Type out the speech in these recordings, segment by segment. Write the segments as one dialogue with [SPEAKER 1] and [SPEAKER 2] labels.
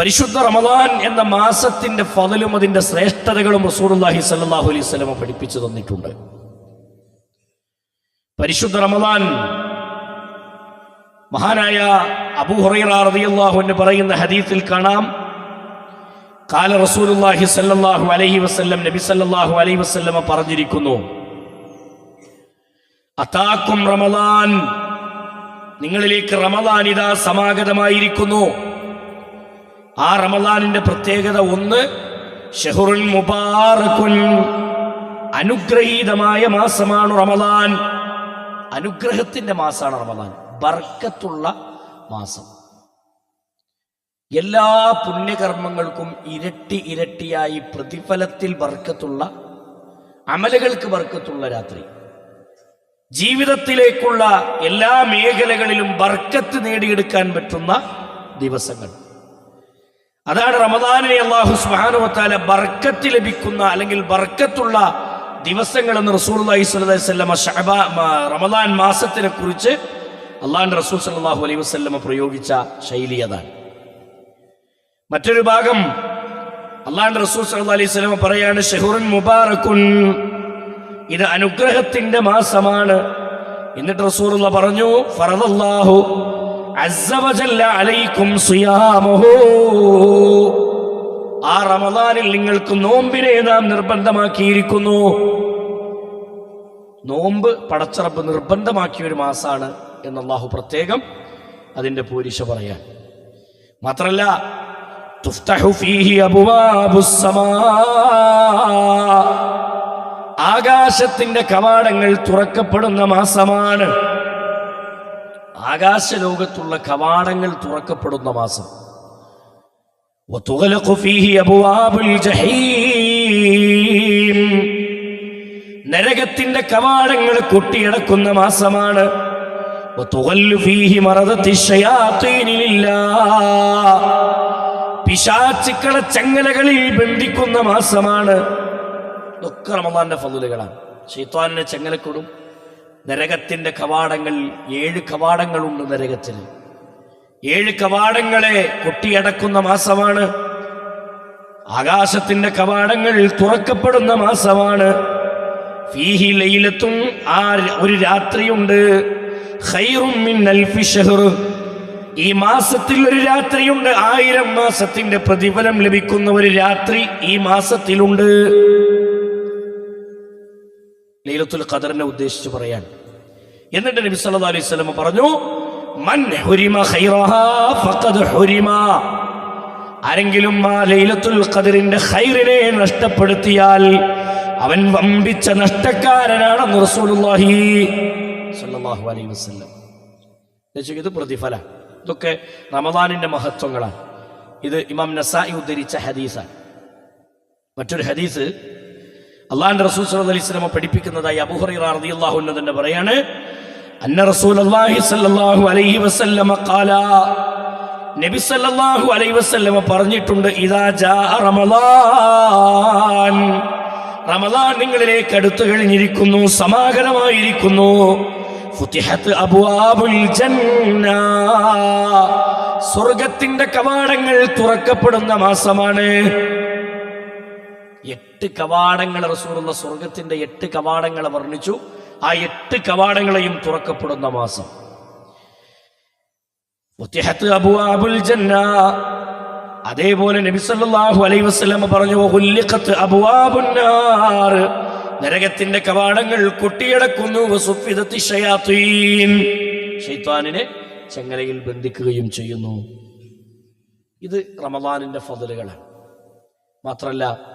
[SPEAKER 1] പരിശുദ്ധ റമദാൻ എന്ന മാസത്തിന്റെ ഫതലും അതിന്റെ ശ്രേഷ്ഠതകളും റസൂലുള്ളാഹി സ്വല്ലല്ലാഹു അലൈഹി സ്വലമ പഠിപ്പിച്ചു തന്നിട്ടുണ്ട്. പരിശുദ്ധ റമദാൻ മഹാനായ അബൂ എന്ന് പറയുന്ന ഹദീസിൽ കാണാം. കാല റസൂലുള്ളാഹി സ്വല്ലല്ലാഹു അലൈഹി വസല്ലം നബി സല്ലാഹു അലൈഹി വസ്ല്ലമ പറഞ്ഞിരിക്കുന്നു. അതാക്കും റമദാൻ. നിങ്ങളിലേക്ക് റമദാൻ ഇതാ സമാഗതമായിരിക്കുന്നു. ആ റമദാനിന്റെ പ്രത്യേകത ഒന്ന് ഷെഹുറുൽ മുബാറക്കുൻ അനുഗ്രഹീതമായ മാസമാണ് റമദാൻ. അനുഗ്രഹത്തിന്റെ മാസമാണ് റമദാൻ. ബർക്കത്തുള്ള മാസം. എല്ലാ പുണ്യകർമ്മങ്ങൾക്കും ഇരട്ടി ഇരട്ടിയായി പ്രതിഫലത്തിൽ ബർക്കത്തുള്ള അമലുകൾക്ക് ബർക്കത്തുള്ള രാത്രി. ജീവിതത്തിലേക്കുള്ള എല്ലാ മേഖലകളിലും ബർക്കത്ത് നേടിയെടുക്കാൻ പറ്റുന്ന ദിവസങ്ങൾ. അതാണ് റമദാനിനെ അള്ളാഹു സുബാനുവത്താല ബർക്കത്ത് ലഭിക്കുന്ന അല്ലെങ്കിൽ ബർക്കത്തുള്ള ദിവസങ്ങൾ എന്ന് റസൂൽ അലൈഹി സ്വലമ ഷഹബ റമദാൻ മാസത്തിനെ കുറിച്ച് അള്ളാഹിന്റെ റസൂൽ സല്ലാഹു അലൈഹി വസ്ല്ലമ പ്രയോഗിച്ച ശൈലി അതാണ്. മറ്റൊരു ഭാഗം അള്ളാഹിന്റെ റസൂൽ സല്ലാ അലൈഹി സ്വലമ പറയാണ് ഷെഹുറൻ മുബാറക്കുൻ ഇത് അനുഗ്രഹത്തിന്റെ മാസമാണ്. എന്നിട്ട് റസൂർ പറഞ്ഞു ഫറദല്ലാഹു അലൈക്കും ആ റമദാനിൽ നിങ്ങൾക്ക് നോമ്പിനെ നാം നിർബന്ധമാക്കിയിരിക്കുന്നു. നോമ്പ് പടച്ചറപ്പ് നിർബന്ധമാക്കിയ ഒരു മാസാണ് എന്ന് അള്ളാഹു പ്രത്യേകം അതിന്റെ പൂരിശ പറയാൻ. മാത്രല്ല ആകാശത്തിന്റെ കവാടങ്ങൾ തുറക്കപ്പെടുന്ന മാസമാണ്. ആകാശലോകത്തുള്ള കവാടങ്ങൾ തുറക്കപ്പെടുന്ന മാസം. നരകത്തിന്റെ കവാടങ്ങൾ കൊട്ടിയടക്കുന്ന മാസമാണ്. പിശാച്ചുക്കളെ ചങ്ങലകളിൽ ബന്ധിക്കുന്ന മാസമാണ്. ഒക്കെ റമദാന്റെ ഫലുലുകളാണ് ഷെയ്ത്താനിനെ ചങ്ങലക്കൊടും. നരകത്തിന്റെ കവാടങ്ങൾ ഏഴ് കവാടങ്ങളുണ്ട് നരകത്തിൽ. ഏഴ് കവാടങ്ങളെ കൊട്ടിയടക്കുന്ന മാസമാണ്. ആകാശത്തിന്റെ കവാടങ്ങൾ തുറക്കപ്പെടുന്ന മാസമാണ്. ഫീഹി ലൈലത്തും ആ ഒരു രാത്രിയുണ്ട്. ഈ മാസത്തിൽ ഒരു രാത്രിയുണ്ട്. ആയിരം മാസത്തിന്റെ പ്രതിഫലം ലഭിക്കുന്ന ഒരു രാത്രി ഈ മാസത്തിലുണ്ട്. ലൈലത്തുൽ ഖദറിനെ ഉദ്ദേശിച്ച് പറയാൻ. എന്നിട്ട് നബി സല്ലല്ലാഹു അലൈഹി വസല്ലം പറഞ്ഞു മൻ ഹുരിമ ഫഖദ് ഹുരിമ. ആരെങ്കിലും ആ ലൈലത്തുൽ ഖദറിന്റെ ഖൈറിനെ നഷ്ടപ്പെടുത്തിയാൽ അവൻ വമ്പിച്ച നഷ്ടക്കാരനാണെന്ന് റസൂലുള്ളാഹി സല്ലല്ലാഹു അലൈഹി വസല്ലം. ഇത് പ്രതിഫല. ഇതൊക്കെ റമദാനിന്റെ മഹത്വങ്ങളാണ്. ഇത് ഇമാം നസായി ഉദ്ധരിച്ച ഹദീസാണ്. മറ്റൊരു ഹദീസ് അള്ളാഹിന്റെ റസൂൽ സല്ലല്ലാഹു അലൈഹി വസല്ലം പഠിപ്പിക്കുന്നതായി അബൂഹുറൈറ റളിയല്ലാഹു അൻഹു തന്നെ പറയാണ് അന്ന റസൂലുള്ളാഹി സല്ലല്ലാഹു അലൈഹി വസല്ലമ ഖാല. നബി സല്ലല്ലാഹു അലൈഹി വസല്ലമ പറഞ്ഞിട്ടുണ്ട് ഇദാ ജാ റമളാൻ. റമളാൻ നിങ്ങളിലേക്ക് അടുത്തു കഴിഞ്ഞിരിക്കുന്നു സമാഗതമായിരിക്കുന്നു. ഫുതിഹത്ത് അബ്വാബുൽ ജന്ന. സ്വർഗത്തിന്റെ കവാടങ്ങൾ തുറക്കപ്പെടുന്ന മാസമാണ്. എട്ട് കവാടങ്ങൾ റസൂറുള്ള സ്വർഗത്തിന്റെ എട്ട് കവാടങ്ങളെ വർണിച്ചു. ആ എട്ട് കവാടങ്ങളെയും തുറക്കപ്പെടുന്ന മാസം. അതേപോലെ നബി സല്ലല്ലാഹു അലൈഹി വസല്ലം പറഞ്ഞു നരകത്തിന്റെ കവാടങ്ങൾ കൊട്ടിയടക്കുന്നു. ഷൈത്താനിനെ ചെങ്ങലയിൽ ബന്ധിക്കുകയും ചെയ്യുന്നു. ഇത് റമദാനിന്റെ ഫതലുകളാണ്. മാത്രല്ല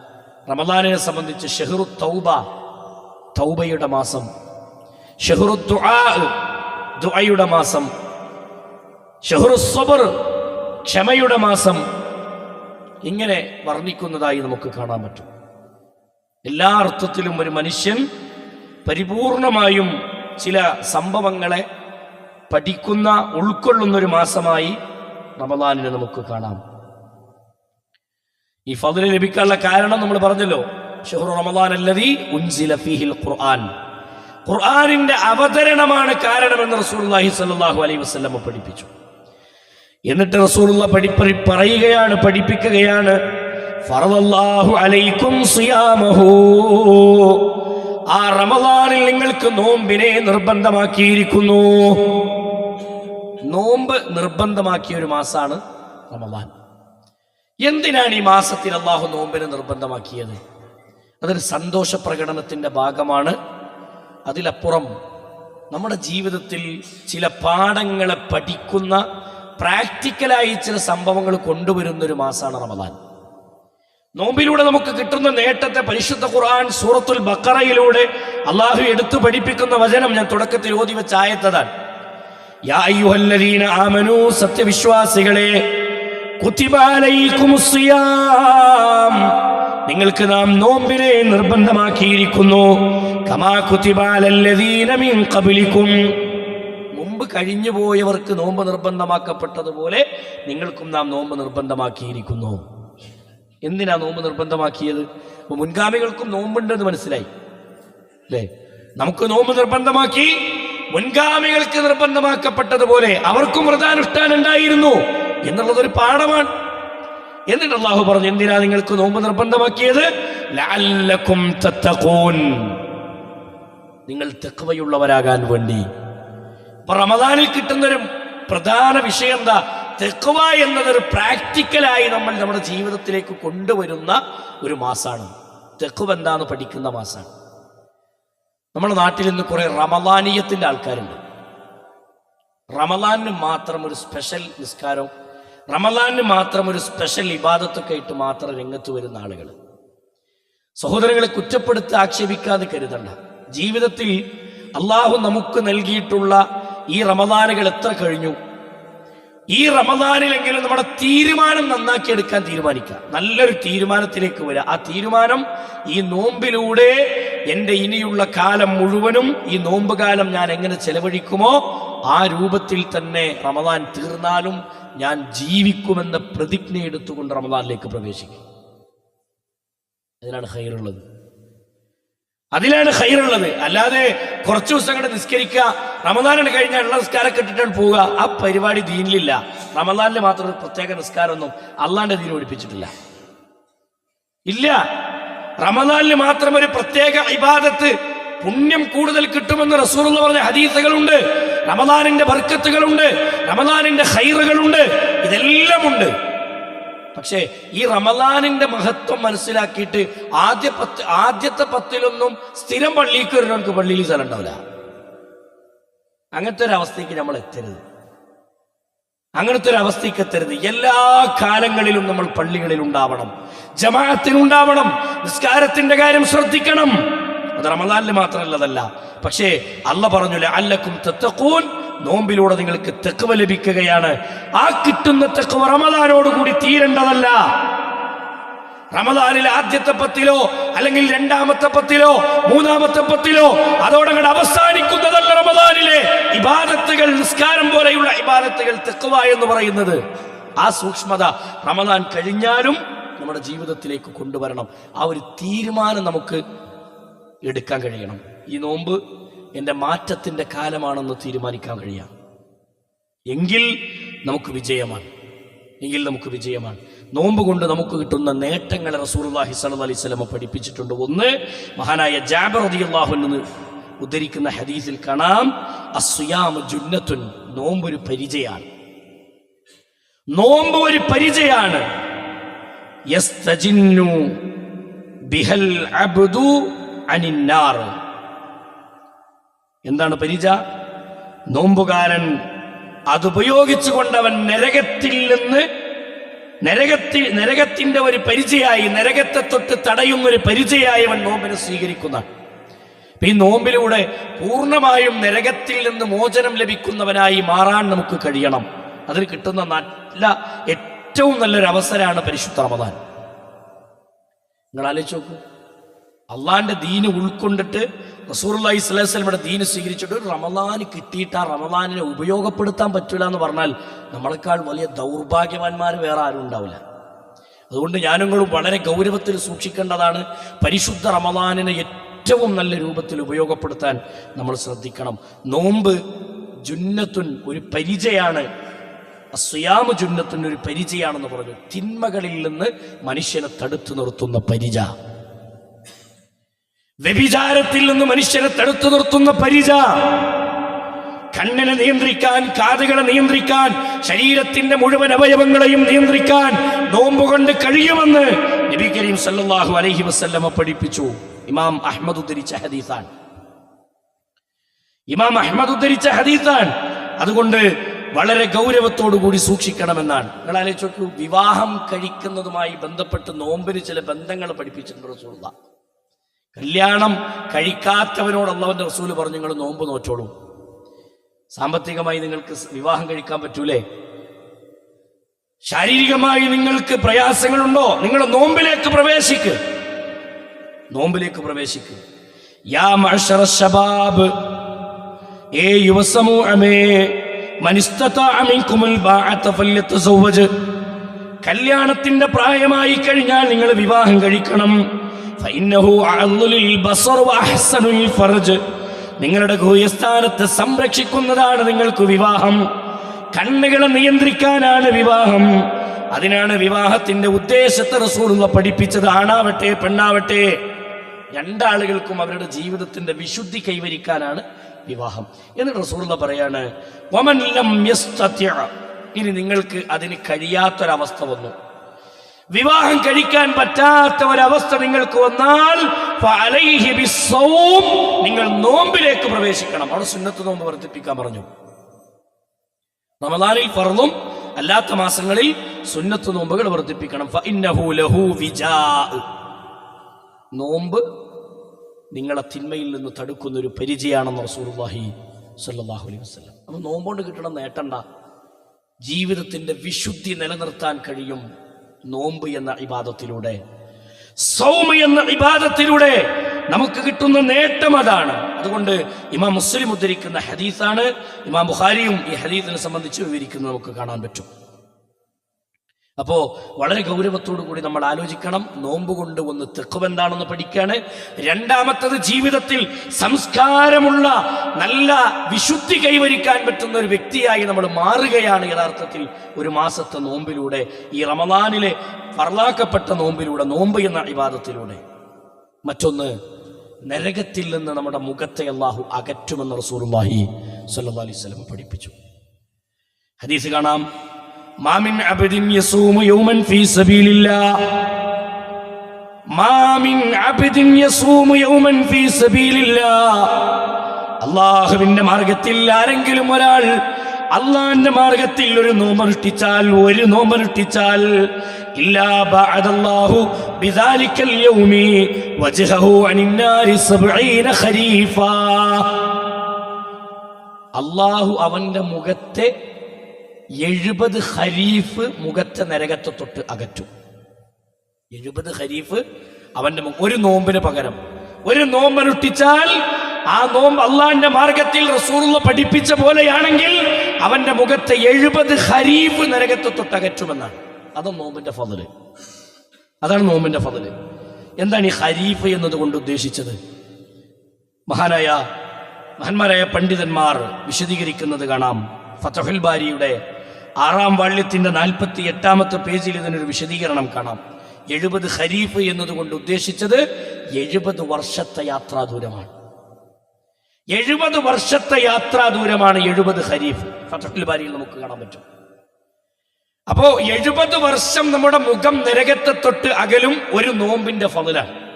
[SPEAKER 1] റമദാനിനെ സംബന്ധിച്ച് ഷെഹ്റു തൗബ തൗബയുടെ മാസം. ഷെഹ്റു ദുആ ദുആയുടെ മാസം. ഷെഹ്റു സബർ ക്ഷമയുടെ മാസം. ഇങ്ങനെ വർണിക്കുന്നതായി നമുക്ക് കാണാൻ പറ്റും. എല്ലാ അർത്ഥത്തിലും ഒരു മനുഷ്യൻ പരിപൂർണമായും ചില സംഭവങ്ങളെ പഠിക്കുന്ന ഉൾക്കൊള്ളുന്ന ഒരു മാസമായി റമദാനിനെ നമുക്ക് കാണാം. ഈ ഫضൽ ലഭിക്കാനുള്ള കാരണം നമ്മൾ പറഞ്ഞല്ലോ. ഉൻസില ഫീഹിൽ ഖുർആൻ. ഖുർആനിന്റെ അവതരണമാണ് കാരണമെന്ന് റസൂലുള്ളാഹി സ്വല്ലല്ലാഹു അലൈഹി വസല്ലം പഠിപ്പിച്ചു. എന്നിട്ട് റസൂലുള്ള പഠിപ്പറി പറയുകയാണ് പഠിപ്പിക്കുകയാണ് ആ റമദാനിൽ നിങ്ങൾക്ക് നോമ്പിനെ നിർബന്ധമാക്കിയിരിക്കുന്നു. നോമ്പ് നിർബന്ധമാക്കിയ ഒരു മാസമാണ് റമദാൻ. എന്തിനാണ് ഈ മാസത്തിൽ അള്ളാഹു നോമ്പിനെ നിർബന്ധമാക്കിയത്? അതൊരു സന്തോഷ പ്രകടനത്തിന്റെ ഭാഗമാണ്. അതിലപ്പുറം നമ്മുടെ ജീവിതത്തിൽ ചില പാഠങ്ങളെ പഠിക്കുന്ന പ്രാക്ടിക്കലായി ചില സംഭവങ്ങൾ കൊണ്ടുവരുന്ന ഒരു മാസമാണ് റമദാൻ. നോമ്പിലൂടെ നമുക്ക് കിട്ടുന്ന നേട്ടത്തെ പരിശുദ്ധ ഖുർആൻ സൂറത്തുൽ ബക്കറയിലൂടെ അള്ളാഹു എടുത്തു പഠിപ്പിക്കുന്ന വചനം ഞാൻ തുടക്കത്തിൽ ഓതി വെച്ച യാ അയ്യുഹല്ലദീന സത്യവിശ്വാസികളെ നിങ്ങൾക്ക് നാം നോമ്പിനെ നിർബന്ധമാക്കിയിരിക്കുന്നു. കമാ ഖബലിക്കും. മുമ്പ് കഴിഞ്ഞു പോയവർക്ക് നോമ്പ് നിർബന്ധമാക്കപ്പെട്ടതുപോലെ നിങ്ങൾക്കും നാം നോമ്പ് നിർബന്ധമാക്കിയിരിക്കുന്നു. എന്തിനാ നോമ്പ് നിർബന്ധമാക്കിയത്? മുൻഗാമികൾക്കും നോമ്പുണ്ടെന്ന് മനസ്സിലായി. അല്ലേ? നമുക്ക് നോമ്പ് നിർബന്ധമാക്കി മുൻഗാമികൾക്ക് നിർബന്ധമാക്കപ്പെട്ടതുപോലെ അവർക്കും വ്രതാനുഷ്ഠാനം ഉണ്ടായിരുന്നു. എന്നുള്ളത് ഒരു പാഠമാണ്. എന്നിട്ട് അള്ളാഹു പറഞ്ഞു എന്തിനാ നിങ്ങൾക്ക് നോമ്പ് നിർബന്ധമാക്കിയത്? നിങ്ങൾ തെക്കവയുള്ളവരാകാൻ വേണ്ടി. അപ്പൊ റമദാനിൽ കിട്ടുന്നൊരു പ്രധാന വിഷയം എന്താ? തെക്കുവ എന്നതൊരു പ്രാക്ടിക്കലായി നമ്മൾ നമ്മുടെ ജീവിതത്തിലേക്ക് കൊണ്ടുവരുന്ന ഒരു മാസാണ്. തെക്കുവ എന്താന്ന് പഠിക്കുന്ന മാസാണ്. നമ്മുടെ നാട്ടിൽ ഇന്ന് കുറെ റമദാനീയത്തിന്റെ ആൾക്കാരുണ്ട്. റമദാനിന് മാത്രം ഒരു സ്പെഷ്യൽ നിസ്കാരം റമദാനിന് മാത്രം ഒരു സ്പെഷ്യൽ ഇബാദത്തൊക്കെ ആയിട്ട് മാത്രം രംഗത്ത് വരുന്ന ആളുകൾ സഹോദരങ്ങളെ കുറ്റപ്പെടുത്തി ആക്ഷേപിക്കാതെ കരുതണ്ട. ജീവിതത്തിൽ അള്ളാഹു നമുക്ക് നൽകിയിട്ടുള്ള ഈ റമദാനുകൾ എത്ര കഴിഞ്ഞു? ഈ റമദാനിലെങ്കിലും നമ്മുടെ തീരുമാനം നന്നാക്കി എടുക്കാൻ തീരുമാനിക്കുക നല്ലൊരു തീരുമാനത്തിലേക്ക് വരിക ആ തീരുമാനം ഈ നോമ്പിലൂടെ എന്റെ ഇനിയുള്ള കാലം മുഴുവനും ഈ നോമ്പ് കാലം ഞാൻ എങ്ങനെ ചെലവഴിക്കുമോ ആ രൂപത്തിൽ തന്നെ റമദാൻ തീർന്നാലും ഞാൻ ജീവിക്കുമെന്ന പ്രതിജ്ഞ എടുത്തുകൊണ്ട് റമദാനിലേക്ക് പ്രവേശിക്കും. അതിലാണ് ഹൈറുള്ളത് അതിലാണ് ഹൈറുള്ളത് അല്ലാതെ കുറച്ചു ദിവസം കൂടെ നിസ്കരിക്കുക റമദാനാണ് കഴിഞ്ഞാൽ ഉള്ള നിസ്കാരം കെട്ടിട്ടാണ് പോവുക. ആ പരിപാടി ദീനിലില്ല. റമദാനിൽ മാത്രം പ്രത്യേക നിസ്കാരമൊന്നും അള്ളാന്റെ ദീൻ ഒഴിപ്പിച്ചിട്ടില്ല ഇല്ല. റമദാനിൽ മാത്രം ഒരു പ്രത്യേക ഇബാദത്ത് പുണ്യം കൂടുതൽ കിട്ടുമെന്ന് റസൂലുള്ള പറഞ്ഞ ഹദീസുകളുണ്ട്. റമദാനിന്റെ ബർക്കത്തുകളുണ്ട് റമദാനിന്റെ ഹൈറുകളുണ്ട് ഇതെല്ലാം ഉണ്ട് പക്ഷേ ഈ റമദാനിന്റെ മഹത്വം മനസ്സിലാക്കിയിട്ട് ആദ്യ പത്ത് ആദ്യത്തെ പത്തിലൊന്നും സ്ഥിരം പള്ളിക്ക് വരുന്നവർക്ക് പള്ളിയിൽ സ്ഥലം ഉണ്ടാവില്ല. അങ്ങനത്തെ ഒരു അവസ്ഥയ്ക്ക് നമ്മൾ എത്തരുത്. അങ്ങനത്തെ ഒരു അവസ്ഥയ്ക്ക് എത്തരുത്. എല്ലാ കാലങ്ങളിലും നമ്മൾ പള്ളികളിൽ ഉണ്ടാവണം. ജമാഅത്തിനുണ്ടാവണം നിസ്കാരത്തിന്റെ കാര്യം ശ്രദ്ധിക്കണം. അത് റമദാനിൽ മാത്രമല്ലതല്ല. പക്ഷേ അല്ല പറഞ്ഞു അല്ലക്കും തെത്തക്കൂൻ നോമ്പിലൂടെ നിങ്ങൾക്ക് തെക്കുവ ലഭിക്കുകയാണ്. ആ കിട്ടുന്ന തെക്കുവ റമദാനോടുകൂടി തീരേണ്ടതല്ല. റമദാനിലെ ആദ്യത്തെ പത്തിലോ അല്ലെങ്കിൽ രണ്ടാമത്തെ പത്തിലോ മൂന്നാമത്തെ പത്തിലോ അതോടങ്ങോട്ട് അവസാനിക്കുന്നതല്ല റമദാനിലെ ഇബാദത്തുകൾ നിസ്കാരം പോലെയുള്ള ഇബാദത്തുകൾ തെക്കുവ എന്ന് പറയുന്നത്. ആ സൂക്ഷ്മത റമദാൻ കഴിഞ്ഞാലും നമ്മുടെ ജീവിതത്തിലേക്ക് കൊണ്ടുവരണം. ആ ഒരു തീരുമാനം നമുക്ക് എടുക്കാൻ കഴിയണം. ഈ നോമ്പ് എന്റെ മാറ്റത്തിന്റെ കാലമാണെന്ന് തീരുമാനിക്കാൻ കഴിയാം. എങ്കിൽ നമുക്ക് വിജയമാണ്. എങ്കിൽ നമുക്ക് വിജയമാണ്. നോമ്പ് കൊണ്ട് നമുക്ക് കിട്ടുന്ന നേട്ടങ്ങളെ റസൂർല്ലാഹി സല്ലു അലൈഹി സ്വലമ പഠിപ്പിച്ചിട്ടുണ്ട്. ഒന്ന് മഹാനായ ജാബർ റളിയല്ലാഹു നിന്ന് ഉദ്ധരിക്കുന്ന ഹദീസിൽ കാണാം അസുയാമ ജുന്നത്തുൻ നോമ്പ് ഒരു പരിചയാണ്. നോമ്പ് ഒരു പരിചയാണ്. യസ്തജിന്നു ബിഹൽ അബ്ദു അനിന്നാർ. എന്താണ് പരിച നോമ്പുകാരൻ അതുപയോഗിച്ചുകൊണ്ട് അവൻ നരകത്തിൽ നിന്ന് നരകത്തിൽ നരകത്തിന്റെ ഒരു പരിചയായി നരകത്തെ തൊട്ട് തടയുന്ന ഒരു പരിചയായി അവൻ നോമ്പിനെ സ്വീകരിക്കുന്ന. ഈ നോമ്പിലൂടെ പൂർണമായും നരകത്തിൽ നിന്ന് മോചനം ലഭിക്കുന്നവനായി മാറാൻ നമുക്ക് കഴിയണം. അതിൽ കിട്ടുന്ന നല്ല ഏറ്റവും നല്ലൊരു അവസരമാണ് പരിശുദ്ധ റമദാൻ. നിങ്ങൾ ആലോചിച്ച് നോക്കൂ. അള്ളാന്റെ ദീന് ഉൾക്കൊണ്ടിട്ട് റസൂർല്ലാഹി സ്വലമയുടെ ദീന് സ്വീകരിച്ചിട്ട് റമദാൻ കിട്ടിയിട്ട് ആ റമദാനിനെ ഉപയോഗപ്പെടുത്താൻ പറ്റില്ല എന്ന് പറഞ്ഞാൽ നമ്മളെക്കാൾ വലിയ ദൗർഭാഗ്യവാന്മാർ വേറെ ആരും ഉണ്ടാവില്ല. അതുകൊണ്ട് ഞാനുങ്ങളും വളരെ ഗൗരവത്തിൽ സൂക്ഷിക്കേണ്ടതാണ് പരിശുദ്ധ റമദാനിനെ ഏറ്റവും നല്ല രൂപത്തിൽ ഉപയോഗപ്പെടുത്താൻ നമ്മൾ ശ്രദ്ധിക്കണം. നോമ്പ് ജുന്നത്തുൻ ഒരു പരിചയാണ്. അസുയാമ ജുന്നത്തുൻ ഒരു പരിചയാണെന്ന് പറഞ്ഞു. തിന്മകളിൽ നിന്ന് മനുഷ്യനെ തടുത്തു നിർത്തുന്ന പരിച. വ്യഭിചാരത്തിൽ നിന്ന് മനുഷ്യനെ തടുത്തു നിർത്തുന്ന പരിച. കണ്ണിനെ നിയന്ത്രിക്കാൻ കാതുകളെ നിയന്ത്രിക്കാൻ ശരീരത്തിന്റെ മുഴുവൻ അവയവങ്ങളെയും നിയന്ത്രിക്കാൻ നോമ്പ് കൊണ്ട് കഴിയുമെന്ന് നബി കരീം സല്ലല്ലാഹു അലൈഹി വസല്ലമ പഠിപ്പിച്ചു. ഇമാം അഹമ്മദ് ഉദ്ധരിച്ച ഹദീസാൻ ഇമാം അഹമ്മദ് ഉദ്ധരിച്ച ഹദീസാൻ അതുകൊണ്ട് വളരെ ഗൗരവത്തോടു കൂടി സൂക്ഷിക്കണമെന്നാണ്. നിങ്ങൾ ആലോചിച്ചു വിവാഹം കഴിക്കുന്നതുമായി ബന്ധപ്പെട്ട് നോമ്പിന് ചില ബന്ധങ്ങൾ പഠിപ്പിച്ചിട്ടുണ്ട് റസൂലുള്ള. കല്യാണം കഴിക്കാത്തവനോട് അള്ളവന്റെ റസൂൽ പറഞ്ഞു നിങ്ങൾ നോമ്പ് നോറ്റോളൂ. സാമ്പത്തികമായി നിങ്ങൾക്ക് വിവാഹം കഴിക്കാൻ പറ്റൂലേ? ശാരീരികമായി നിങ്ങൾക്ക് പ്രയാസങ്ങളുണ്ടോ? നിങ്ങൾ നോമ്പിലേക്ക് പ്രവേശിക്ക്. നോമ്പിലേക്ക് പ്രവേശിക്ക്. യാ ശബാബ് കല്യാണത്തിന്റെ പ്രായമായി കഴിഞ്ഞാൽ നിങ്ങൾ വിവാഹം കഴിക്കണം. നിങ്ങളുടെ ഗൂയസ്ഥാനത്ത് സംരക്ഷിക്കുന്നതാണ് നിങ്ങൾക്ക് വിവാഹം. കണ്ണുകളെ നിയന്ത്രിക്കാനാണ് വിവാഹം. അതിനാണ് വിവാഹത്തിന്റെ ഉദ്ദേശത്തെ റസൂലുള്ള പഠിപ്പിച്ചത്. ആണാവട്ടെ പെണ്ണാവട്ടെ. രണ്ടാളുകൾക്കും അവരുടെ ജീവിതത്തിന്റെ വിശുദ്ധി കൈവരിക്കാനാണ് വിവാഹം. എന്ന് റസൂലുള്ള പറയാണ് ഇനി നിങ്ങൾക്ക് അതിന് കഴിയാത്തൊരവസ്ഥ വന്നു. വിവാഹം കഴിക്കാൻ പറ്റാത്ത ഒരവസ്ഥ നിങ്ങൾക്ക് വന്നാൽ. നിങ്ങൾ നോമ്പിലേക്ക് പ്രവേശിക്കണം. അവിടെ സുന്നത്ത് നോമ്പ് വർദ്ധിപ്പിക്കാൻ പറഞ്ഞു. റമദാനിൽ ഫർളും അല്ലാത്ത മാസങ്ങളിൽ സുന്നത്ത് നോമ്പുകൾ വർദ്ധിപ്പിക്കണം. നോമ്പ് നിങ്ങളെ തിന്മയിൽ നിന്ന് തടുക്കുന്ന ഒരു പരിചയമാണെന്ന് റസൂർവാഹി സല്ലാഹു അലൈഹി വസ്ലം അപ്പൊ നോമ്പുകൊണ്ട് കിട്ടണം നേട്ടണ്ട. ജീവിതത്തിന്റെ വിശുദ്ധി നിലനിർത്താൻ കഴിയും. നോമ്പ് എന്ന ഇബാദത്തിലൂടെ സൗമ എന്ന ഇബാദത്തിലൂടെ നമുക്ക് കിട്ടുന്ന നേട്ടം അതാണ്. അതുകൊണ്ട് ഇമാം മുസ്ലിം ഉദ്ധരിക്കുന്ന ഹദീസാണ്. ഇമാം ബുഖാരിയും ഈ ഹദീസിനെ സംബന്ധിച്ച് വിവരിക്കുന്നത് നമുക്ക് കാണാൻ പറ്റും. അപ്പോ വളരെ ഗൗരവത്തോടു കൂടി നമ്മൾ ആലോചിക്കണം. നോമ്പ് കൊണ്ട് ഒന്ന് തെക്കുവ് എന്താണെന്ന് പഠിക്കാണ്. രണ്ടാമത്തത് ജീവിതത്തിൽ സംസ്കാരമുള്ള നല്ല വിശുദ്ധി കൈവരിക്കാൻ പറ്റുന്ന ഒരു വ്യക്തിയായി നമ്മൾ മാറുകയാണ് യഥാർത്ഥത്തിൽ ഒരു മാസത്തെ നോമ്പിലൂടെ ഈ റമദാനിലെ ഫർലാക്കപ്പെട്ട നോമ്പിലൂടെ നോമ്പ് എന്ന ഇബാദത്തിലൂടെ. മറ്റൊന്ന് നരകത്തിൽ നിന്ന് നമ്മുടെ മുഖത്തെ അള്ളാഹു അകറ്റുമെന്ന് സ്വല്ലല്ലാഹി അലൈഹി വസല്ലം പഠിപ്പിച്ചു. ഹദീസ് കാണാം. മാമിൻ അബദിൻ യസൂമു യൗമൻ ഫീ സബീലില്ലാഹ് മാമിൻ അബദിൻ യസൂമു യൗമൻ ഫീ സബീലില്ലാഹ് അള്ളാഹുവിന്റെ മാർഗത്തിൽ ആരെങ്കിലും ഒരാൾ അള്ളാന്റെ മാർഗത്തിൽ ഒരു നോമ്പനുഷ്ഠിച്ചാൽ ഒരു നോമ്പനുഷ്ഠിച്ചാൽ അള്ളാഹു അവന്റെ മുഖത്തെ എഴുപത് ഹരീഫ് മുഖത്തെ നരകത്തെ തൊട്ട് അകറ്റും. എഴുപത് ഹരീഫ് അവന്റെ ഒരു നോമ്പിന് പകരം. ഒരു നോമ്പനുഷ്ഠിച്ചാൽ ആ നോമ്പ് അള്ളാന്റെ മാർഗത്തിൽ റസൂറുള്ള പഠിപ്പിച്ച പോലെയാണെങ്കിൽ അവന്റെ മുഖത്തെ എഴുപത് ഹരീഫ് നരകത്തെ തൊട്ട് അകറ്റുമെന്നാണ്. അതാണ് നോമ്പിന്റെ ഫതൽ. അതാണ് നോമ്പിന്റെ ഫതൽ. എന്താണ് ഈ ഖരീഫ് എന്നതുകൊണ്ട് ഉദ്ദേശിച്ചത്? മഹാനായ മഹാന്മാരായ പണ്ഡിതന്മാർ വിശദീകരിക്കുന്നത് കാണാം. ഫതഹുൽ ബാരിയുടെ ആറാം വാള്യത്തിന്റെ നാൽപ്പത്തി എട്ടാമത്തെ പേജിൽ ഇതിനൊരു വിശദീകരണം കാണാം. എഴുപത് ഖരീഫ് എന്നതുകൊണ്ട് ഉദ്ദേശിച്ചത് എഴുപത് വർഷത്തെ യാത്രാ ദൂരമാണ്. എഴുപത് വർഷത്തെ യാത്രാ ദൂരമാണ് എഴുപത് ഖരീഫ്. ഫതഹുൽ ബാരിയിൽ നമുക്ക് കാണാൻ പറ്റും. അപ്പോ എഴുപത് വർഷം നമ്മുടെ മുഖം നരകത്തെ തൊട്ട് അകലും ഒരു നോമ്പിന്റെ ഫതിലാണ്.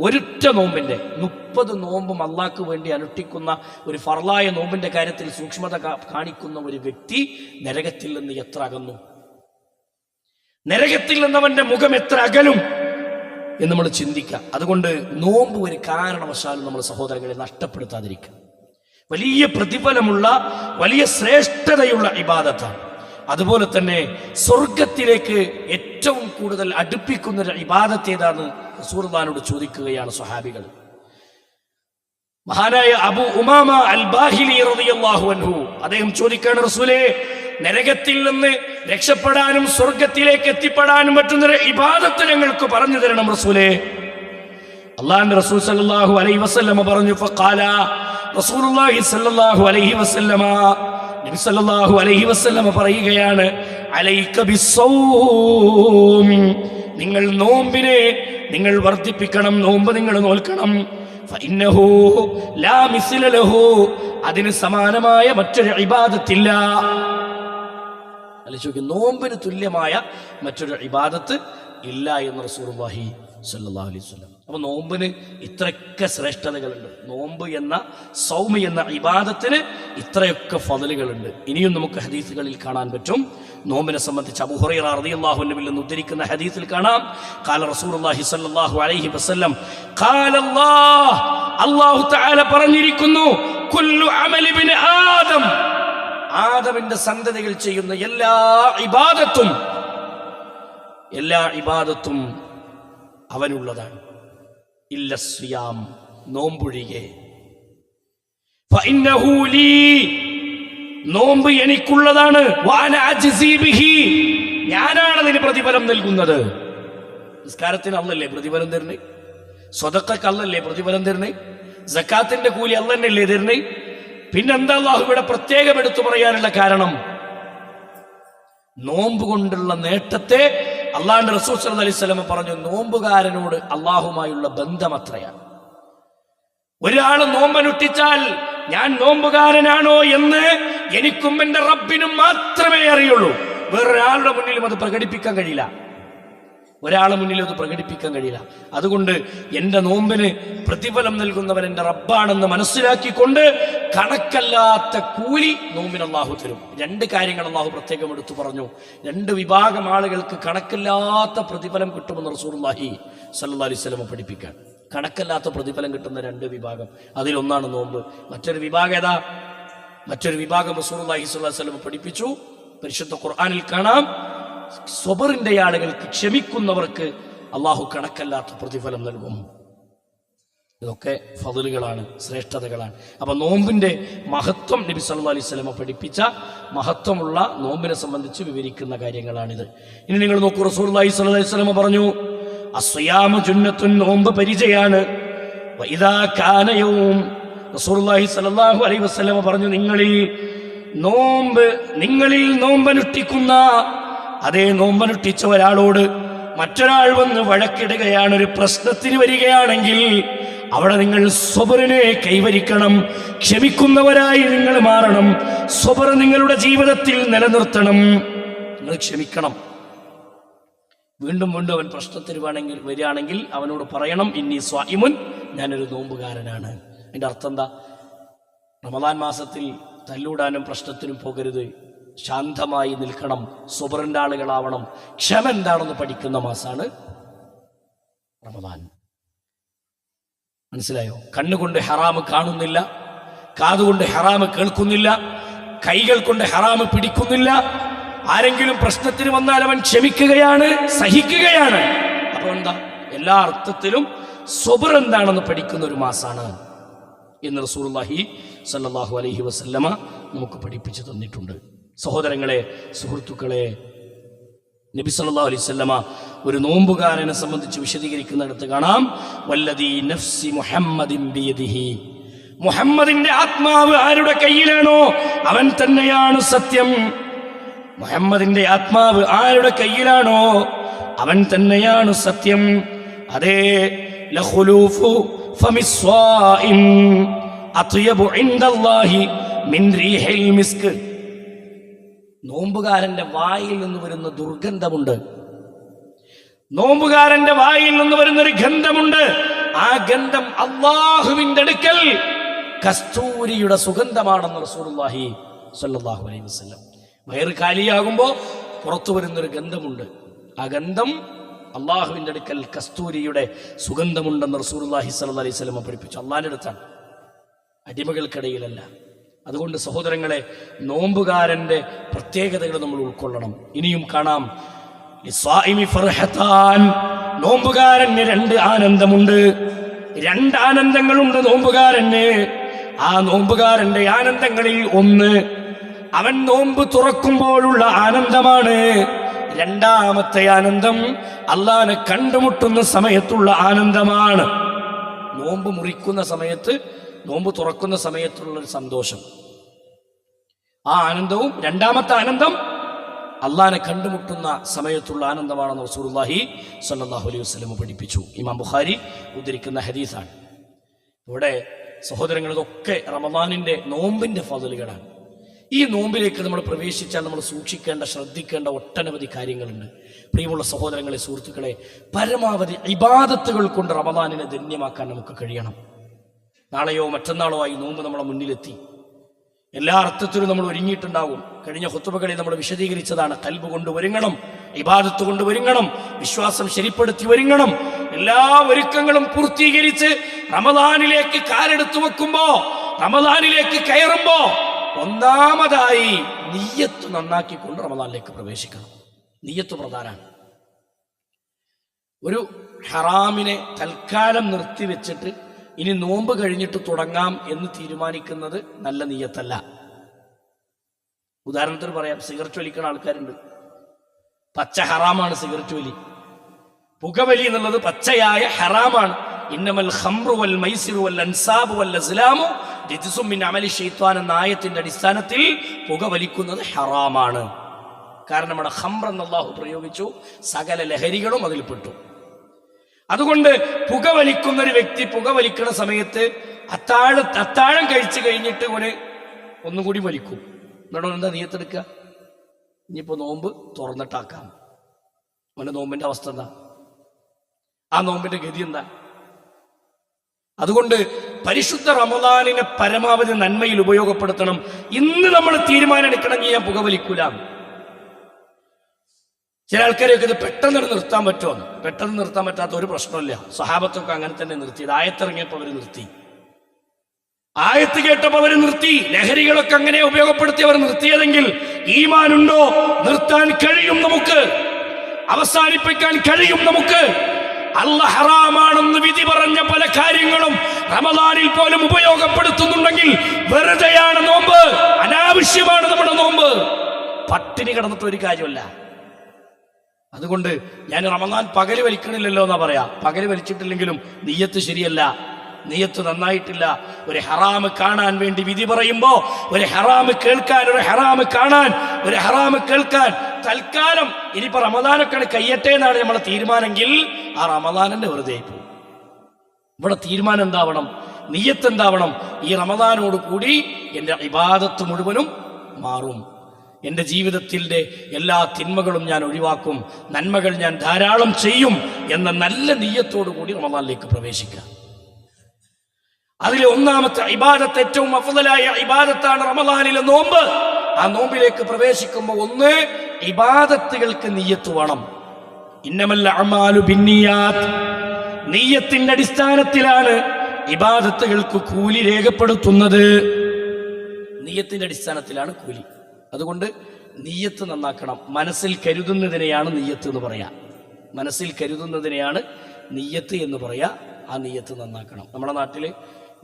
[SPEAKER 1] ഒരൊറ്റ നോമ്പിന്റെ മുപ്പത് നോമ്പും അള്ളാഹ്ക്ക് വേണ്ടി അനുഷ്ഠിക്കുന്ന ഒരു ഫർലായ നോമ്പിന്റെ കാര്യത്തിൽ സൂക്ഷ്മത കാണിക്കുന്ന ഒരു വ്യക്തി നരകത്തിൽ നിന്ന് എത്ര അകന്നു? നരകത്തിൽ നിന്നവന്റെ മുഖം എത്ര അകലും എന്ന് നമ്മൾ ചിന്തിക്കാം അതുകൊണ്ട് നോമ്പ് ഒരു കാരണവശാലും നമ്മൾ സഹോദരങ്ങളെ നഷ്ടപ്പെടുത്താതിരിക്കുക. വലിയ പ്രതിഫലമുള്ള വലിയ ശ്രേഷ്ഠതയുള്ള ഇബാദത്താണ്. അതുപോലെ തന്നെ സ്വർഗത്തിലേക്ക് ഏറ്റവും കൂടുതൽ അടുപ്പിക്കുന്ന ഒരു ഇബാദത്ത് റസൂർദാനോട് ചോദിക്കുകയാണ് സ്വഹാബികൾ. മഹാനായ അബു ഉമാമ അൽ ബാഹിലി റളിയല്ലാഹു അൻഹു അദ്ദേഹം ചോദിക്കാണ് റസൂലേ നരകത്തിൽ നിന്ന് രക്ഷപ്പെടാനും സ്വർഗത്തിലേക്ക് എത്തിപ്പെടാനും പറ്റുന്ന ഇബാദത്ത് ഞങ്ങൾക്ക് പറഞ്ഞു തരണം റസൂലേ. അള്ളാഹിന്റെ റസൂൽ സല്ലല്ലാഹു അലൈഹി വസല്ലമ പറഞ്ഞു ഫഖാല റസൂലുള്ളാഹി സല്ലല്ലാഹു അലൈഹി വസല്ലമ നബി സല്ലല്ലാഹു അലൈഹി വസ്ലമ പറയുകയാണ് നിങ്ങൾ നോമ്പിനെ നിങ്ങൾ വർദ്ധിപ്പിക്കണം നോമ്പ് നിങ്ങൾ നോൽക്കണം. അതിന് സമാനമായ മറ്റൊരു ഇബാദത്തില്ല. ആലോചിച്ച് നോമ്പിന് തുല്യമായ മറ്റൊരു ഇബാദത്ത് ഇല്ല എന്ന് റസൂർവാഹി സല്ലാ അലൈഹി സ്വലം അപ്പൊ നോമ്പിന് ഇത്രയൊക്കെ ശ്രേഷ്ഠതകളുണ്ട്. നോമ്പ് എന്ന സൗമി എന്ന ഇബാദത്തിന് ഇത്രയൊക്കെ ഫതലുകളുണ്ട്. ഇനിയും നമുക്ക് ഹദീസുകളിൽ കാണാൻ പറ്റും. നോമ്പിനെ സംബന്ധിച്ച് അബുഹുറൈറ റളിയല്ലാഹുവിൽ നിന്ന് ഉദ്ധരിക്കുന്ന ഹദീസിൽ കാണാം. കാല റസൂലുള്ളാഹി സ്വല്ലല്ലാഹു അലൈഹി വസല്ലം ഖാല അല്ലാഹ് തആല പറഞ്ഞിരിക്കുന്നു കുല്ലു ആദം. ആദമിന്റെ സന്തതികൾ ചെയ്യുന്ന എല്ലാ ഇബാദത്തും എല്ലാ ഇബാദത്തും അവനുള്ളതാണ്. ഇല്ല സിയാം നോമ്പൊഴികെ. നോമ്പ് എനിക്കുള്ളതാണ്. ഞാനാണ് അതിന് പ്രതിഫലം നൽകുന്നത്. നിസ്കാരത്തിന് അല്ലല്ലേ പ്രതിഫലം തരണേ സ്വതക്കക്ക് അല്ലല്ലേ പ്രതിഫലം തരണേ സക്കാത്തിന്റെ കൂലി അല്ലന്നല്ലേ തരണേ പിന്നെന്താ അള്ളാഹു ഇവിടെ പ്രത്യേകം എടുത്തു പറയാനുള്ള കാരണം? നോമ്പ് കൊണ്ടുള്ള നേട്ടത്തെ അള്ളാഹുന്റെ റസൂൽ സല്ലല്ലാഹു അലൈഹി വസല്ലം പറഞ്ഞു നോമ്പുകാരനോട് അള്ളാഹുമായുള്ള ബന്ധം അത്രയാണ് ഒരാൾ നോമ്പനുഷ്ഠിച്ചാൽ ഞാൻ നോമ്പുകാരനാണോ എന്ന് എനിക്കും എന്റെ റബ്ബിനും മാത്രമേ അറിയുള്ളൂ. വേറൊരാളുടെ മുന്നിലും അത് പ്രകടിപ്പിക്കാൻ കഴിയില്ല. ഒരാളെ മുന്നിൽ അത് പ്രകടിപ്പിക്കാൻ കഴിയില്ല. അതുകൊണ്ട് എന്റെ നോമ്പിന് പ്രതിഫലം നൽകുന്നവൻ എന്റെ റബ്ബാണെന്ന് മനസ്സിലാക്കിക്കൊണ്ട് കണക്കല്ലാത്ത കൂലി നോമ്പിന് അള്ളാഹു തരും. രണ്ട് കാര്യങ്ങൾ അള്ളാഹു പ്രത്യേകം എടുത്തു പറഞ്ഞു. രണ്ട് വിഭാഗം ആളുകൾക്ക് കണക്കല്ലാത്ത പ്രതിഫലം കിട്ടുമെന്ന് റസൂർലാഹി സല്ലാ അലിസ്ലമ പഠിപ്പിക്കാൻ. കണക്കല്ലാത്ത പ്രതിഫലം കിട്ടുന്ന രണ്ട് വിഭാഗം. അതിലൊന്നാണ് നോമ്പ്. മറ്റൊരു വിഭാഗം ഏതാ? മറ്റൊരു വിഭാഗം റസൂർലാഹി സ്വല്ലാ സ്വലമ പഠിപ്പിച്ചു. പരിശുദ്ധ ഖുർആാനിൽ കാണാം. സ്വബറിന്റെ ആളുകൾക്ക് ക്ഷമിക്കുന്നവർക്ക് അള്ളാഹു കണക്കല്ലാത്ത പ്രതിഫലം നൽകും. ഇതൊക്കെ ഫതിലുകളാണ് ശ്രേഷ്ഠതകളാണ്. അപ്പൊ നോമ്പിന്റെ മഹത്വം നബി സല്ലു അലൈഹി സ്വലമ പഠിപ്പിച്ച മഹത്വമുള്ള നോമ്പിനെ സംബന്ധിച്ച് വിവരിക്കുന്ന കാര്യങ്ങളാണിത്. ഇനി നിങ്ങൾ നോക്കൂ സ്വല്ലല്ലാഹു അലൈഹി സ്വലമ പറഞ്ഞു അസ്വയാമ ജുന്നത്തുൻ നോമ്പ് പരിചയാണ്. അലൈഹി വസല്ലമ പറഞ്ഞു നിങ്ങളിൽ നോമ്പ് നിങ്ങളിൽ നോമ്പനുഷ്ഠിക്കുന്ന അതേ നോമ്പനുഷ്ഠിച്ച ഒരാളോട് മറ്റൊരാൾ വന്ന് വഴക്കിടുകയാണ് ഒരു പ്രശ്നത്തിന് വരികയാണെങ്കിൽ അവിടെ നിങ്ങൾ സ്വബറിനെ കൈവരിക്കണം ക്ഷമിക്കുന്നവരായി നിങ്ങൾ മാറണം സ്വബർ നിങ്ങളുടെ ജീവിതത്തിൽ നിലനിർത്തണം നിങ്ങൾ ക്ഷമിക്കണം. വീണ്ടും വീണ്ടും അവൻ പ്രശ്നത്തിന് വേണമെങ്കിൽ വരികയാണെങ്കിൽ അവനോട് പറയണം ഇനി സ്വായിമുൻ ഞാനൊരു നോമ്പുകാരനാണ്. അതിന്റെ അർത്ഥം എന്താ? റമദാൻ മാസത്തിൽ തല്ലൂടാനും പ്രശ്നത്തിനും പോകരുത്. ശാന്തമായി നിൽക്കണം. സുബറിന്റെ ആളുകളാവണം ക്ഷമ എന്താണെന്ന് പഠിക്കുന്ന മാസാണ് റമദാൻ. മനസ്സിലായോ? കണ്ണുകൊണ്ട് ഹറാമ് കാണുന്നില്ല. കാതുകൊണ്ട് ഹറാമ് കേൾക്കുന്നില്ല. കൈകൾ കൊണ്ട് ഹറാമ് പിടിക്കുന്നില്ല. ആരെങ്കിലും പ്രശ്നത്തിന് വന്നാൽ അവൻ ക്ഷമിക്കുകയാണ് സഹിക്കുകയാണ്. അപ്പൊ എന്താ? എല്ലാ അർത്ഥത്തിലും സ്വബർ എന്താണെന്ന് പഠിക്കുന്ന ഒരു മാസാണ് എന്ന് റസൂലുള്ളാഹി സല്ലാഹു അലഹി വസല്ലമ നമുക്ക് പഠിപ്പിച്ചു തന്നിട്ടുണ്ട്. സഹോദരങ്ങളെ സുഹൃത്തുക്കളെ നബി അലൈഹി വസല്ലമ ഒരു നോമ്പുകാരനെ സംബന്ധിച്ച് വിശദീകരിക്കുന്നിടത്ത് കാണാം. വല്ലദീ നഫ്സി മുഹമ്മദിൻ മുഹമ്മദിന്റെ ആത്മാവ് ആരുടെ കയ്യിലാണോ അവൻ തന്നെയാണ് സത്യം. മുഹമ്മദിന്റെ ആത്മാവ് ആരുടെ കയ്യിലാണോ അവൻ തന്നെയാണ് സത്യം. അതേ ലഹുലൂഫു ഫമിസ്വാഇം അത്യബു ഇൻദല്ലാഹി മിൻ റീഹിൽ മിസ്ക്. നോമ്പുകാരന്റെ വായിൽ നിന്ന് വരുന്ന ദുർഗന്ധമുണ്ട്. നോമ്പുകാരന്റെ വായിൽ നിന്ന് വരുന്നൊരു ഗന്ധമുണ്ട്. ആ ഗന്ധം അള്ളാഹുവിന്റെ അടുക്കൽ കസ്തൂരിയുടെ സുഗന്ധമാണെന്ന് റസൂലുള്ളാഹി സ്വല്ലല്ലാഹു അലൈഹി വസ്ലം വയറ് കാലിയാകുമ്പോൾ പുറത്തു വരുന്നൊരു ഗന്ധമുണ്ട്. ആ ഗന്ധം അള്ളാഹുവിന്റെ അടുക്കൽ കസ്തൂരിയുടെ സുഗന്ധമുണ്ടെന്ന് റസൂലുള്ളാഹി സ്വല്ലല്ലാഹി അലൈഹി വസല്ലം പഠിപ്പിച്ചു. അള്ളാഹിന്റെ അടുത്താണ്. അടിമകൾക്കിടയിലല്ല. അതുകൊണ്ട് സഹോദരങ്ങളെ നോമ്പുകാരന്റെ പ്രത്യേകതകൾ നമ്മൾ ഉൾക്കൊള്ളണം. ഇനിയും കാണാം. നോമ്പുകാരന് രണ്ട് ആനന്ദമുണ്ട്. രണ്ട് ആനന്ദങ്ങളുണ്ട് നോമ്പുകാരന്. ആ നോമ്പുകാരന്റെ ആനന്ദങ്ങളിൽ ഒന്ന് അവൻ നോമ്പ് തുറക്കുമ്പോഴുള്ള ആനന്ദമാണ്. രണ്ടാമത്തെ ആനന്ദം അള്ളാനെ കണ്ടുമുട്ടുന്ന സമയത്തുള്ള ആനന്ദമാണ്. നോമ്പ് മുറിക്കുന്ന സമയത്ത് നോമ്പ് തുറക്കുന്ന സമയത്തുള്ളൊരു സന്തോഷം. ആ ആനന്ദവും രണ്ടാമത്തെ ആനന്ദം അള്ളാനെ കണ്ടുമുട്ടുന്ന സമയത്തുള്ള ആനന്ദമാണെന്ന് റസൂലുള്ളാഹി സല്ലാഹു അലൈഹി വസല്ലം പഠിപ്പിച്ചു. ഇമാം ബുഖാരി ഉദ്ധരിക്കുന്ന ഹദീസാണ്. ഇവിടെ സഹോദരങ്ങൾ ഇതൊക്കെ റമദാനിന്റെ നോമ്പിന്റെ ഫضലുകളാണ് ഈ നോമ്പിലേക്ക് നമ്മൾ പ്രവേശിച്ചാൽ നമ്മൾ സൂക്ഷിക്കേണ്ട ശ്രദ്ധിക്കേണ്ട ഒട്ടനവധി കാര്യങ്ങളുണ്ട്. പ്രിയമുള്ള സഹോദരങ്ങളെ സുഹൃത്തുക്കളെ പരമാവധി ഇബാദത്തുകൾ കൊണ്ട് റമദാനിനെ ധന്യമാക്കാൻ നമുക്ക് കഴിയണം. നാളെയോ മറ്റന്നാളോ ആയി നോമ്പ് നമ്മളെ മുന്നിലെത്തി. എല്ലാ അർത്ഥത്തിലും നമ്മൾ ഒരുങ്ങിയിട്ടുണ്ടാവും കഴിഞ്ഞ ഹുത്തുബകളിൽ നമ്മൾ വിശദീകരിച്ചതാണ് കൽബ് കൊണ്ട് ഒരുങ്ങണം ഇബാദത്ത് കൊണ്ട് ഒരുങ്ങണം വിശ്വാസം ശരിപ്പെടുത്തി ഒരുങ്ങണം. എല്ലാ ഒരുക്കങ്ങളും പൂർത്തീകരിച്ച് റമദാനിലേക്ക് കാലെടുത്തു വെക്കുമ്പോ റമദാനിലേക്ക് കയറുമ്പോ ഒന്നാമതായി നീയത്ത് നന്നാക്കിക്കൊണ്ട് റമദാനിലേക്ക് പ്രവേശിക്കണം. നീയത്ത് പ്രധാനമാണ്. ഒരു ഹറാമിനെ തൽക്കാലം നിർത്തിവെച്ചിട്ട് ഇനി നോമ്പ് കഴിഞ്ഞിട്ട് തുടങ്ങാം എന്ന് തീരുമാനിക്കുന്നത് നല്ല നീയത്തല്ല. ഉദാഹരണത്തിന് പറയാം സിഗരറ്റ് വലിക്കുന്ന ആൾക്കാരുണ്ട്. പച്ച ഹറാമാണ് സിഗരറ്റ് വലി. പുകവലി എന്നുള്ളത് പച്ചയായ ഹറാമാണ്. ഇന്നമൽ ഖംറു വൽ മൈസിറു വൽ അൻസാബു വൽ അസ്ലാമു രിജ്സും മിൻ അമലി ഷെയ്ത്വാൻ എന്ന ആയത്തിന്റെ അടിസ്ഥാനത്തിൽ പുകവലിക്കുന്നത് ഹറാമാണ്. കാരണം നമ്മുടെ അള്ളാഹു പ്രയോഗിച്ചു സകല ലഹരികളും അതിൽ പെട്ടു അതുകൊണ്ട് പുകവലിക്കുന്ന ഒരു വ്യക്തി പുകവലിക്കുന്ന സമയത്ത് അത്താഴ അത്താഴം കഴിച്ചു കഴിഞ്ഞിട്ട് ഓന് ഒന്നും കൂടി വലിക്കും. എന്നിട്ട് എന്താ നീയത്തെടുക്കുക? ഇനിയിപ്പോ നോമ്പ് തുറന്നിട്ടാക്കാം. അവന്റെ നോമ്പിന്റെ അവസ്ഥ എന്താ? ആ നോമ്പിന്റെ ഗതി എന്താ? അതുകൊണ്ട് പരിശുദ്ധ റമദാനിനെ പരമാവധി നന്മയിൽ ഉപയോഗപ്പെടുത്തണം. ഇന്ന് നമ്മൾ തീരുമാനം എടുക്കണമെങ്കിൽ ഞാൻ പുകവലിക്കൂല. ചില ആൾക്കാരെയൊക്കെ ഇത് പെട്ടെന്ന് നിർത്താൻ പറ്റുമെന്ന്. പെട്ടെന്ന് നിർത്താൻ പറ്റാത്ത ഒരു പ്രശ്നമില്ല സഹാബത്തൊക്കെ അങ്ങനെ തന്നെ നിർത്തി. ആയത്തിറങ്ങിയപ്പോൾ അവർ നിർത്തി. ആയത്ത് കേട്ടപ്പോൾ അവർ നിർത്തി. ലഹരികളൊക്കെ അങ്ങനെ ഉപയോഗപ്പെടുത്തി അവർ നിർത്തിയതെങ്കിൽ ഈമാനുണ്ടോ? നിർത്താൻ കഴിയും നമുക്ക്. അവസാനിപ്പിക്കാൻ കഴിയും നമുക്ക്. അല്ല ഹറാമാണെന്ന് വിധി പറഞ്ഞ പല കാര്യങ്ങളും റമദാനിൽ പോലും ഉപയോഗപ്പെടുത്തുന്നുണ്ടെങ്കിൽ വെറുതെയാണ് നോമ്പ്. അനാവശ്യമാണ് നമ്മുടെ നോമ്പ്. പട്ടിണി കിടന്നിട്ട് ഒരു കാര്യമല്ല അതുകൊണ്ട് ഞാൻ റമദാൻ പകൽ വലിക്കണില്ലല്ലോ എന്നാ പറയാ. പകൽ വലിച്ചിട്ടില്ലെങ്കിലും നീയത്ത് ശരിയല്ല. നീയത്ത് നന്നായിട്ടില്ല. ഒരു ഹറാമ് കാണാൻ വേണ്ടി വിധി പറയുമ്പോ ഒരു ഹറാമ് കേൾക്കാൻ ഒരു ഹറാമ് കാണാൻ ഒരു ഹറാമ് കേൾക്കാൻ തൽക്കാലം ഇനിയിപ്പോ റമദാനൊക്കെ കയ്യട്ടെ എന്നാണ് നമ്മളെ തീരുമാനമെങ്കിൽ ആ റമദാനന്റെ വെറുതെ പോകും. ഇവിടെ തീരുമാനം എന്താവണം? നീയത്ത് എന്താവണം? ഈ റമദാനോട് കൂടി എന്റെ ഇബാദത്ത് മുഴുവനും മാറും. എന്റെ ജീവിതത്തിന്റെ എല്ലാ തിന്മകളും ഞാൻ ഒഴിവാക്കും നന്മകൾ ഞാൻ ധാരാളം ചെയ്യും എന്ന നല്ല നീയത്തോടു കൂടി റമദാനിലേക്ക് പ്രവേശിക്കുക. അതിലെ ഒന്നാമത്തെ ഇബാദത്ത് ഏറ്റവും അഫുതലായ ഇബാദത്താണ് റമദാനിലെ നോമ്പ്. ആ നോമ്പിലേക്ക് പ്രവേശിക്കുമ്പോൾ ഒന്ന് ഇബാദത്തുകൾക്ക് നീയത്ത് വേണം. ഇന്നമല്ല അമാലു ബിന്നിയാത്ത്. നീയത്തിന്റെ അടിസ്ഥാനത്തിലാണ് ഇബാദത്തുകൾക്ക് കൂലി രേഖപ്പെടുത്തുന്നത്. നീയത്തിന്റെ അടിസ്ഥാനത്തിലാണ് കൂലി. അതുകൊണ്ട് നീയത്ത് നന്നാക്കണം. മനസ്സിൽ കരുതുന്നതിനെയാണ് നീയത്ത് എന്ന് പറയാ. മനസ്സിൽ കരുതുന്നതിനെയാണ് നീയത്ത് എന്ന് പറയാ. ആ നീയത്ത് നന്നാക്കണം. നമ്മുടെ നാട്ടിൽ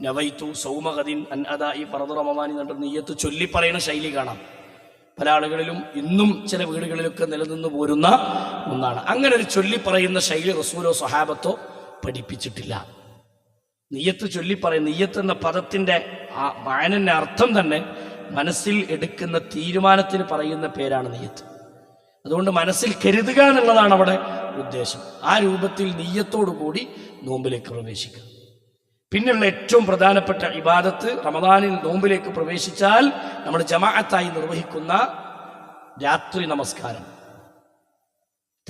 [SPEAKER 1] നവൈത്തു സൗമഗതിൻ അൻ അദാ ഈ ഫറദ് റമദാനി എന്നിട്ട് നീയത്ത് ചൊല്ലി പറയുന്ന ശൈലി കാണാം. പല ആളുകളിലും ഇന്നും ചില വീടുകളിലൊക്കെ നിലനിന്ന് പോരുന്ന ഒന്നാണ്. അങ്ങനെ ഒരു ചൊല്ലി പറയുന്ന ശൈലി റസൂലോ സഹാബത്തോ പഠിപ്പിച്ചിട്ടില്ല. നീയത്ത് ചൊല്ലി പറയും നീയത്ത് എന്ന പദത്തിന്റെ ആ വായനന്റെ അർത്ഥം തന്നെ മനസ്സിൽ എടുക്കുന്ന തീരുമാനത്തിന് പറയുന്ന പേരാണ് നെയ്യത്ത്. അതുകൊണ്ട് മനസ്സിൽ കരുതുക എന്നുള്ളതാണ് അവിടെ ഉദ്ദേശം. ആ രൂപത്തിൽ കൂടി നോമ്പിലേക്ക് പ്രവേശിക്കുക. പിന്നെയുള്ള ഏറ്റവും പ്രധാനപ്പെട്ട ഇബാദത്ത് റമദാനിൽ നോമ്പിലേക്ക് പ്രവേശിച്ചാൽ നമ്മൾ ജമാഅത്തായി നിർവഹിക്കുന്ന രാത്രി നമസ്കാരം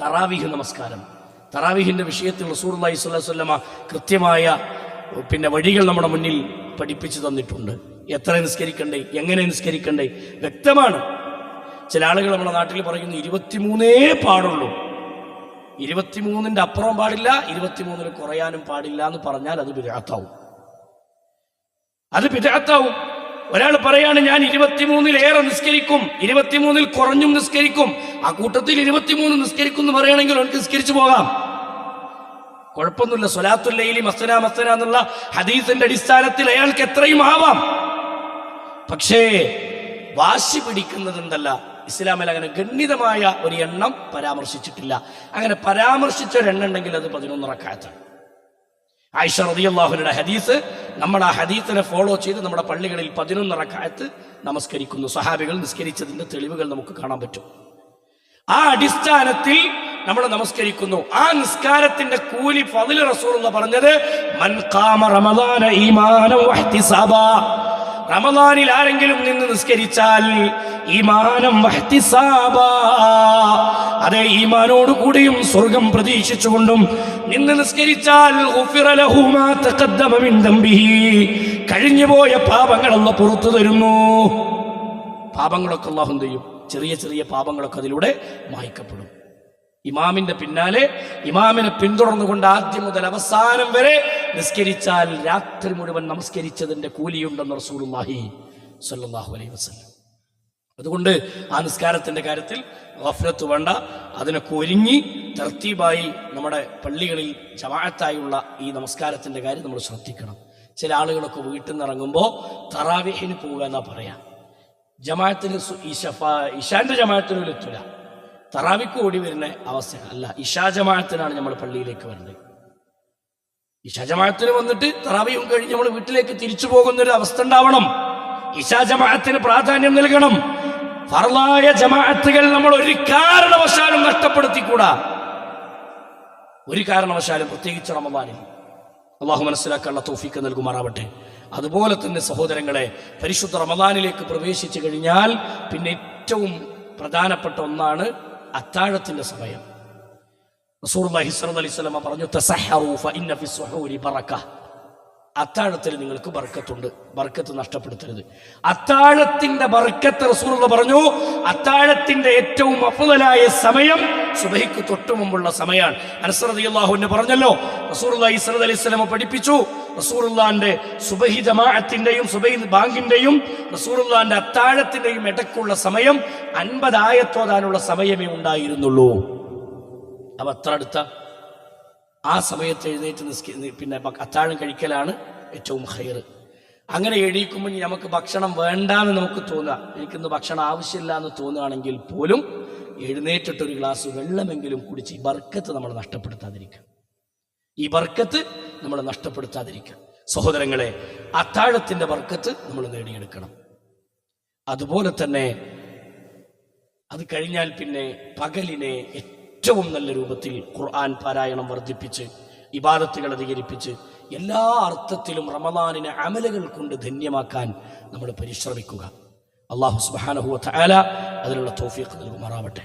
[SPEAKER 1] തറാവിഹ് നമസ്കാരം. തറാവിഹിന്റെ വിഷയത്തിൽ റസൂർ അള്ളഹി സ്വല്ലമ കൃത്യമായ പിന്നെ വഴികൾ നമ്മുടെ മുന്നിൽ പഠിപ്പിച്ചു തന്നിട്ടുണ്ട്. എത്ര നിസ്കരിക്കണ്ടേ? എങ്ങനെ നിസ്കരിക്കണ്ടേ? വ്യക്തമാണ്. ചില ആളുകൾ നമ്മുടെ നാട്ടിൽ പറയുന്നു ഇരുപത്തിമൂന്നേ പാടുള്ളൂ. ഇരുപത്തിമൂന്നിന്റെ അപ്പുറം പാടില്ല ഇരുപത്തിമൂന്നിൽ കുറയാനും പാടില്ല എന്ന് പറഞ്ഞാൽ അത് പിതാത്താവും അത് പിതാത്താവും ഒരാൾ പറയാണ് ഞാൻ ഇരുപത്തിമൂന്നിലേറെ നിസ്കരിക്കും ഇരുപത്തിമൂന്നിൽ കുറഞ്ഞും നിസ്കരിക്കും. ആ കൂട്ടത്തിൽ ഇരുപത്തിമൂന്ന് നിസ്കരിക്കും എന്ന് പറയുകയാണെങ്കിൽ അവർക്ക് നിസ്കരിച്ചു പോകാം. കുഴപ്പമൊന്നുമില്ല. സൊലാത്തുല്ലയിലി മസ്തന മസ്തന എന്നുള്ള ഹദീസിന്റെ അടിസ്ഥാനത്തിൽ അയാൾക്ക് എത്രയും ആവാം. പക്ഷേ വാശി പിടിക്കുന്നത് എന്തല്ല ഇസ്ലാമിൽ അങ്ങനെ ഗണ്യതമായ ഒരു എണ്ണം പരാമർശിച്ചിട്ടില്ല. അങ്ങനെ പരാമർശിച്ച ഒരു എണ്ണം ഉണ്ടെങ്കിൽ അത് പതിനൊന്ന് റക്കാത്താണ് ആയിഷ റളിയല്ലാഹുവിന്റെ ഹദീസ് നമ്മൾ ആ ഹദീസിനെ ഫോളോ ചെയ്ത് നമ്മുടെ പള്ളികളിൽ പതിനൊന്ന് റക്കായത്ത് നമസ്കരിക്കുന്നു. സഹാബികൾ നിസ്കരിച്ചതിന്റെ തെളിവുകൾ നമുക്ക് കാണാൻ പറ്റും. ആ അടിസ്ഥാനത്തിൽ നമ്മൾ നമസ്കരിക്കുന്നു. ആ നിസ്കാരത്തിന്റെ കൂലി ഫതിൽ റസൂൽ എന്ന് പറഞ്ഞത് മൻ ഖാമ റമദാന ഈമാനം റമദാനിൽ ആരെങ്കിലും നിന്ന് നിസ്കരിച്ചാൽ ഈമാനം അതെ ഈമാനോട് കൂടിയും സ്വർഗം പ്രതീക്ഷിച്ചുകൊണ്ടും നിന്ന് നിസ്കരിച്ചാൽ കഴിഞ്ഞുപോയ പാപങ്ങളെല്ലാം പുറത്തു തരുന്നു. പാപങ്ങളൊക്കെ അള്ളാഹു ചെയ്യും? ചെറിയ ചെറിയ പാപങ്ങളൊക്കെ അതിലൂടെ മായ്ക്കപ്പെടും. ഇമാമിന്റെ പിന്നാലെ ഇമാമിനെ പിന്തുടർന്നുകൊണ്ട് ആദ്യം മുതൽ അവസാനം വരെ നിസ്കരിച്ചാൽ രാത്രി മുഴുവൻ നമസ്കരിച്ചതിന്റെ കൂലിയുണ്ടെന്ന് റസൂലുള്ളാഹി സ്വല്ലല്ലാഹു അലൈഹി വസല്ലം. അതുകൊണ്ട് ആ നിസ്കാരത്തിന്റെ കാര്യത്തിൽ ഗഫ്ലത്ത് വേണ്ട അതിനൊക്കെ ഒരുങ്ങി തർത്തീബായി നമ്മുടെ പള്ളികളിൽ ജമാഅത്തായുള്ള ഈ നമസ്കാരത്തിന്റെ കാര്യം നമ്മൾ ശ്രദ്ധിക്കണം. ചില ആളുകളൊക്കെ വീട്ടിൽ നിന്ന് ഇറങ്ങുമ്പോൾ തറാവിഹിന് പോവുക എന്നാ പറയാം. ജമാഅത്തിന് ഈശാന്റെ ഇഷാന്റെ ജമാഅത്തിനും എത്തൂല. തറാവിക്ക് ഓടി വരുന്ന അവസ്ഥ. അല്ല ഇഷാജമാഴത്തിനാണ് നമ്മൾ പള്ളിയിലേക്ക് വരുന്നത്. ഇഷാജമാഴത്തിന് വന്നിട്ട് തറാവിയും കഴിഞ്ഞ് നമ്മൾ വീട്ടിലേക്ക് തിരിച്ചു പോകുന്ന ഒരു അവസ്ഥ ഉണ്ടാവണം. ഇഷാജമാഴത്തിന് പ്രാധാന്യം നൽകണം. ഫർലായ ജമാഅത്തുകൾ നമ്മൾ ഒരു കാരണവശാലും നഷ്ടപ്പെടുത്തിക്കൂടാ. ഒരു കാരണവശാലും പ്രത്യേകിച്ച് റമദാനിൽ. അള്ളാഹു മനസ്സിലാക്കാനുള്ള തോഫിക്ക് നൽകുമാറാവട്ടെ. അതുപോലെ തന്നെ സഹോദരങ്ങളെ പരിശുദ്ധ റമദാനിലേക്ക് പ്രവേശിച്ചു കഴിഞ്ഞാൽ പിന്നെ ഏറ്റവും പ്രധാനപ്പെട്ട ഒന്നാണ് അത്താഴത്തിന്റെ സമയം. റസൂലുള്ളാഹി സ്വല്ലല്ലാഹി അലൈഹി വസല്ലമ പറഞ്ഞു തസഹറു ഫഇന്ന ഫി സുഹൂരി ബറക. അത്താഴത്തിൽ നിങ്ങൾക്ക് ബർക്കത്തുണ്ട്. ബർക്കത്ത് നഷ്ടപ്പെടുത്തരുത്. അത്താഴത്തിന്റെ ബർക്കത്ത് റസൂലുള്ള പറഞ്ഞു അത്താഴത്തിന്റെ ഏറ്റവും അഫുതലായ സമയം സുബഹിക്ക് തൊട്ടു മുമ്പുള്ള സമയമാണ്. അള്ളാഹുവിനെ പറഞ്ഞല്ലോ റസൂലുള്ളാഹി സ്വല്ലല്ലാഹി അലൈഹി വസല്ലമ പഠിപ്പിച്ചു റസൂലുള്ളാന്റെ സുബഹി ജമാഅത്തിന്റെയും സുബഹി ബാങ്കിന്റെയും റസൂലുള്ളാന്റെ അത്താഴത്തിന്റെയും ഇടയ്ക്കുള്ള സമയം അൻപതായത്തോതാനുള്ള സമയമേ ഉണ്ടായിരുന്നുള്ളൂ. അവ അത്ര അടുത്ത? ആ സമയത്ത് എഴുന്നേറ്റ് നിസ്കി പിന്നെ അത്താഴം കഴിക്കലാണ് ഏറ്റവും ഹയർ അങ്ങനെ എഴുതിക്കുമ്പോൾ നമുക്ക് ഭക്ഷണം വേണ്ടാന്ന് നമുക്ക് തോന്നുക. എനിക്കിന്ന് ഭക്ഷണം ആവശ്യമില്ല എന്ന് തോന്നുകയാണെങ്കിൽ പോലും എഴുന്നേറ്റിട്ട് ഒരു ഗ്ലാസ് വെള്ളമെങ്കിലും കുടിച്ച് ഈ ബർക്കത്ത് നമ്മൾ നഷ്ടപ്പെടുത്താതിരിക്കുക. ഈ ബർക്കത്ത് നമ്മൾ നഷ്ടപ്പെടുത്താതിരിക്കുക. സഹോദരങ്ങളെ അത്താഴത്തിന്റെ ബർക്കത്ത് നമ്മൾ നേടിയെടുക്കണം. അതുപോലെ തന്നെ അത് കഴിഞ്ഞാൽ പിന്നെ പകലിനെ ഏറ്റവും നല്ല രൂപത്തിൽ ഖുർആൻ പാരായണം വർദ്ധിപ്പിച്ച് ഇബാദത്തുകൾ അധികരിപ്പിച്ച് എല്ലാ അർത്ഥത്തിലും റമദാനിനെ അമലുകൾ കൊണ്ട് ധന്യമാക്കാൻ നമ്മൾ പരിശ്രമിക്കുക. അള്ളാഹു സുബാനഹുവ തആല അതിനുള്ള തോഫീഖ് നൽകുമാറാവട്ടെ.